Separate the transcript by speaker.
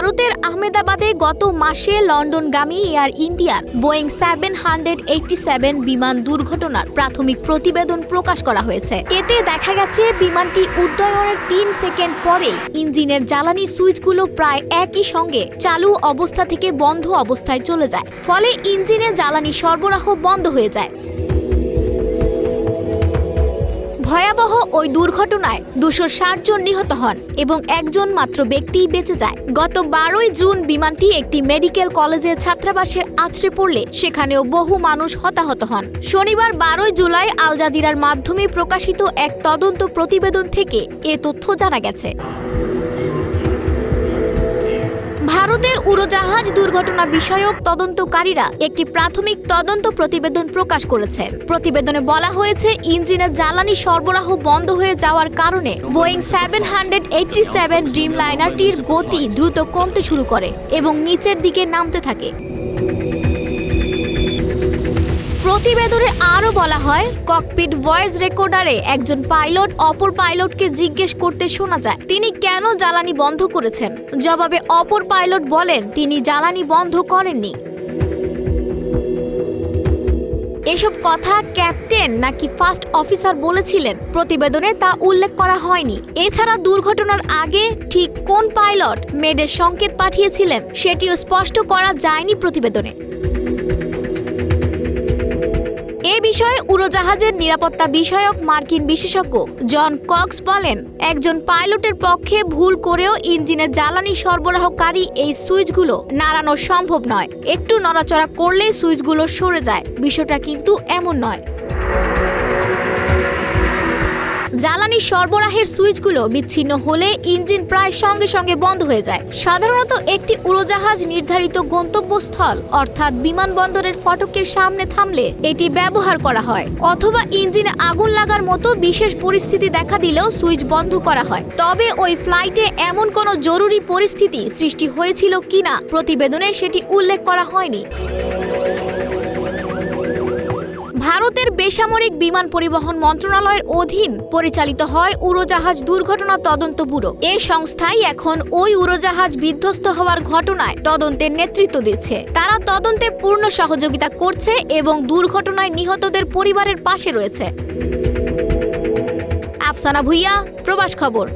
Speaker 1: ভারতের আহমেদাবাদে গত মাসে লন্ডনগামী এয়ার ইন্ডিয়ার Boeing seven hundred eighty seven বিমান দুর্ঘটনার প্রাথমিক প্রতিবেদন প্রকাশ করা হয়েছে। এতে দেখা গেছে, বিমানটি উড্ডয়নের তিন সেকেন্ড পরে ইঞ্জিনের জ্বালানি সুইচগুলো প্রায় একই সঙ্গে চালু অবস্থা থেকে বন্ধ অবস্থায় চলে যায়। ফলে ইঞ্জিনে জ্বালানি সরবরাহ বন্ধ হয়ে যায়। ভয়াবহ ওই দুর্ঘটনায় দুশো জন নিহত হন এবং একজন মাত্র ব্যক্তিই বেঁচে যায়। গত বারোই জুন বিমানটি একটি মেডিকেল কলেজের ছাত্রাবাসের আছড়ে পড়লে সেখানেও বহু মানুষ হতাহত হন। শনিবার বারোই জুলাই আল জাজিরার মাধ্যমে প্রকাশিত এক তদন্ত প্রতিবেদন থেকে এ তথ্য জানা গেছে। উড়োজাহাজ দুর্ঘটনা বিষয়ক তদন্তকারীরা একটি প্রাথমিক তদন্ত প্রতিবেদন প্রকাশ করেছে। প্রতিবেদনে বলা হয়েছে, ইঞ্জিনের জ্বালানি সরবরাহ বন্ধ হয়ে যাওয়ার কারণে Boeing seven hundred eighty seven dream লাইনারটির গতি দ্রুত কমতে শুরু করে এবং নিচের দিকে নামতে থাকে। প্রতিবেদনে আরও বলা হয় ককপিট ভয়েস রেকর্ডারে একজন পাইলট অপর পাইলটকে জিজ্ঞেস করতে শোনা যায়, তিনি কেন জ্বালানি বন্ধ করেছেন? জবাবে অপর পাইলট বলেন, তিনি জ্বালানি বন্ধ করেননি। এসব কথা ক্যাপ্টেন নাকি ফার্স্ট অফিসার বলেছিলেন, প্রতিবেদনে তা উল্লেখ করা হয়নি। এছাড়া দুর্ঘটনার আগে ঠিক কোন পাইলট মেডের সংকেত পাঠিয়েছিলেন, সেটিও স্পষ্ট করা যায়নি প্রতিবেদনে। বিষয়ে উড়োজাহাজের নিরাপত্তা বিষয়ক মার্কিন বিশেষজ্ঞ জন কক্স বলেন, একজন পাইলটের পক্ষে ভুল করেও ইঞ্জিনে জ্বালানি সরবরাহকারী এই সুইচগুলো নাড়ানো সম্ভব নয়। একটু নড়াচড়া করলেই সুইচগুলো সরে যায়। বিষয়টা কিন্তু এমন নয়। জ্বালানি সরবরাহের সুইচগুলো বিচ্ছিন্ন হলে ইঞ্জিন প্রায় সঙ্গে সঙ্গে বন্ধ হয়ে যায়। সাধারণত একটি উড়োজাহাজ নির্ধারিত গন্তব্যস্থল, অর্থাৎ বিমানবন্দরের ফটকের সামনে থামলে এটি ব্যবহার করা হয়, অথবা ইঞ্জিনে আগুন লাগার মতো বিশেষ পরিস্থিতি দেখা দিলেও সুইচ বন্ধ করা হয়। তবে ওই ফ্লাইটে এমন কোনো জরুরি পরিস্থিতি সৃষ্টি হয়েছিল কিনা প্রতিবেদনে সেটি উল্লেখ করা হয়নি। ভারতের বেসামরিক বিমান পরিবহন মন্ত্রণালয়ের অধীন পরিচালিত হয় উড়োজাহাজ দুর্ঘটনা তদন্ত ব্যুরো। এই সংস্থাই এখন ওই উড়োজাহাজ বিধ্বস্ত হওয়ার ঘটনায় তদন্তের নেতৃত্ব দিচ্ছে। তারা তদন্তে পূর্ণ সহযোগিতা করছে এবং দুর্ঘটনায় নিহতদের পরিবারের পাশে রয়েছে। আফসানা ভুইয়া, প্রবাস খবর।